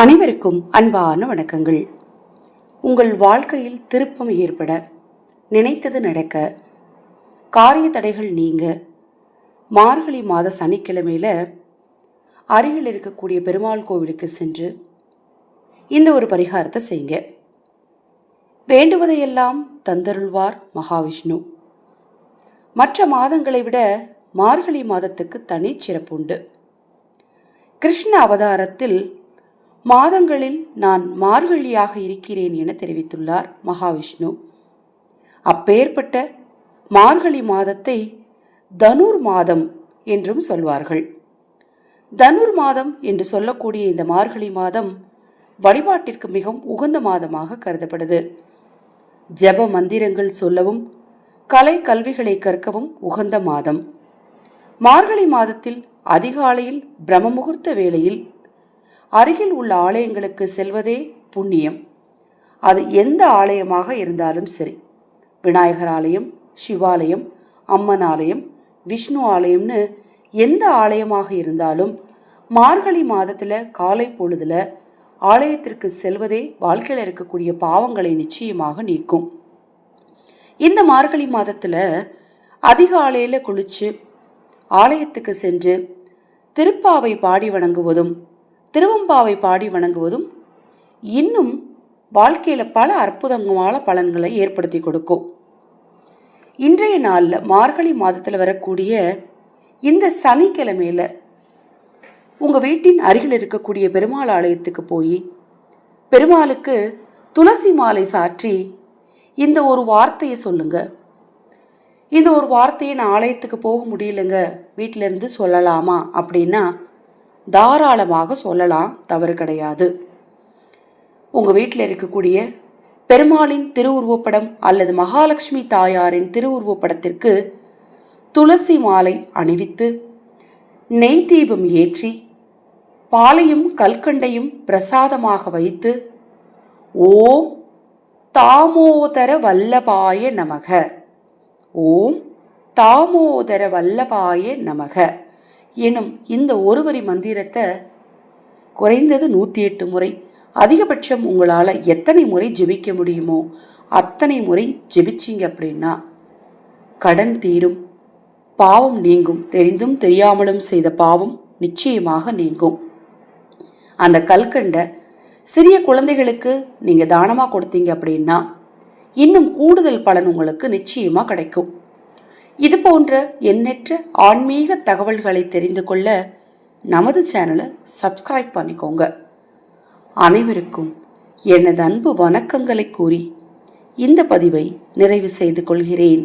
அனைவருக்கும் அன்பான வணக்கங்கள். உங்கள் வாழ்க்கையில் திருப்பம் ஏற்பட நினைத்தது நடக்க காரிய தடைகள் நீங்க மார்கழி மாத சனிக்கிழமையில் அருகில் இருக்கக்கூடிய பெருமாள் கோவிலுக்கு சென்று இந்த ஒரு பரிகாரத்தை செய்யுங்க வேண்டுவதையெல்லாம் தந்தருள்வார் மகாவிஷ்ணு. மற்ற மாதங்களை விட மார்கழி மாதத்துக்கு தனி சிறப்புண்டு கிருஷ்ண அவதாரத்தில் மாதங்களில் நான் மார்கழியாக இருக்கிறேன் என தெரிவித்துள்ளார் மகாவிஷ்ணு. அப்பேற்பட்ட மார்கழி மாதத்தை தனுர் மாதம் என்றும் சொல்வார்கள். தனுர் மாதம் என்று சொல்லக்கூடிய இந்த மார்கழி மாதம் வழிபாட்டிற்கு மிகவும் உகந்த மாதமாக கருதப்படுது. ஜெப மந்திரங்கள் சொல்லவும் கலை கல்விகளை கற்கவும் உகந்த மாதம். மார்கழி மாதத்தில் அதிகாலையில் பிரம்ம முகூர்த்த வேளையில் அருகில் உள்ள ஆலயங்களுக்கு செல்வதே புண்ணியம். அது எந்த ஆலயமாக இருந்தாலும் சரி. விநாயகர் ஆலயம் சிவாலயம் அம்மன் ஆலயம் விஷ்ணு ஆலயம்னு எந்த ஆலயமாக இருந்தாலும் மார்கழி மாதத்தில் காலை பொழுதில் ஆலயத்திற்கு செல்வதே வாழ்க்கையில் இருக்கக்கூடிய பாவங்களை நிச்சயமாக நீக்கும். இந்த மார்கழி மாதத்தில் அதிகாலையில் குளித்து ஆலயத்துக்கு சென்று திருப்பாவை பாடி வணங்குவதும் திருவம்பாவை பாடி வணங்குவதும் இன்னும் வாழ்க்கையில் பல அற்புதமான பலன்களை ஏற்படுத்தி கொடுக்கும். இன்றைய நாளில் மார்கழி மாதத்தில் வரக்கூடிய இந்த சனிக்கிழமையில் உங்கள் வீட்டின் அருகில் இருக்கக்கூடிய பெருமாள் ஆலயத்துக்கு போய் பெருமாளுக்கு துளசி மாலை சாற்றி இந்த ஒரு வார்த்தையை சொல்லுங்க. இந்த ஒரு வார்த்தையை நான் ஆலயத்துக்கு போக முடியலங்க வீட்டிலேருந்து சொல்லலாமா அப்படின்னா தாராளமாக சொல்லலாம் தவறு கிடையாது. உங்கள் வீட்டில் இருக்கக்கூடிய பெருமாளின் திருவுருவப்படம் அல்லது மகாலட்சுமி தாயாரின் திருவுருவப்படத்திற்கு துளசி மாலை அணிவித்து நெய் தீபம் ஏற்றி பாலையும் கல்கண்டையும் பிரசாதமாக வைத்து ஓம் தாமோதர வல்லபாய நமக. ஓம் தாமோதர வல்லபாய நமக. எனும் இந்த ஒருவரி மந்திரத்தை குறைந்தது நூற்றி எட்டு முறை அதிகபட்சம் உங்களால் எத்தனை முறை ஜெபிக்க முடியுமோ அத்தனை முறை ஜெபிச்சிங்க அப்படின்னா கடன் தீரும் பாவம் நீங்கும் தெரிந்தும் தெரியாமலும் செய்த பாவம் நிச்சயமாக நீங்கும். அந்த கல்கண்டை சிறிய குழந்தைகளுக்கு நீங்கள் தானமாக கொடுத்தீங்க அப்படின்னா இன்னும் கூடுதல் பலன் உங்களுக்கு நிச்சயமாக கிடைக்கும். இது போன்ற எண்ணற்ற ஆன்மீக தகவல்களை தெரிந்து கொள்ள நமது சேனலை சப்ஸ்கிரைப் பண்ணிக்கோங்க. அனைவருக்கும் எனது அன்பு வணக்கங்களை கூறி இந்த பதிவை நிறைவு செய்து கொள்கிறேன்.